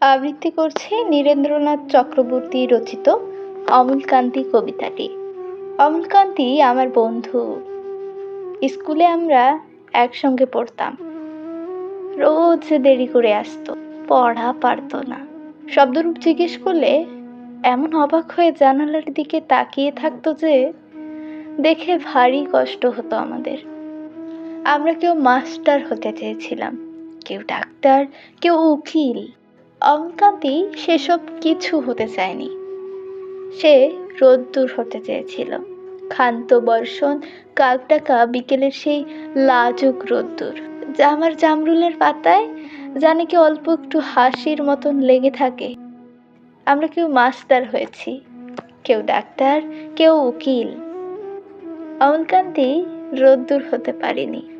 আবৃত্তি করছি নীরেন্দ্রনাথ চক্রবর্তী রচিত অমলকান্তি কবিতাটি। অমলকান্তি আমার বন্ধু, স্কুলে আমরা একসঙ্গে পড়তাম। রোজ দেরি করে আসতো, পড়া পারতো না। শব্দরূপ জিজ্ঞেস করলে এমন অবাক হয়ে জানালার দিকে তাকিয়ে থাকতো যে, দেখে ভারী কষ্ট হতো আমাদের। আমরা কেউ মাস্টার হতে চেয়েছিলাম, কেউ ডাক্তার, কেউ উকিল। অমকান্তি সেসব কিছু হতে চায়নি। সে রোদ্দুর হতে চেয়েছিল। ক্ষান্ত বর্ষণ কাকটাকা বিকেলের সেই লাজুক রোদ্দুর জামার জামরুলের পাতায় জানে কি অল্প একটু হাসির মতন লেগে থাকে। আমরা কেউ মাস্টার হয়েছি, কেউ ডাক্তার, কেউ উকিল। অমলকান্তি রোদ্দুর হতে পারেনি।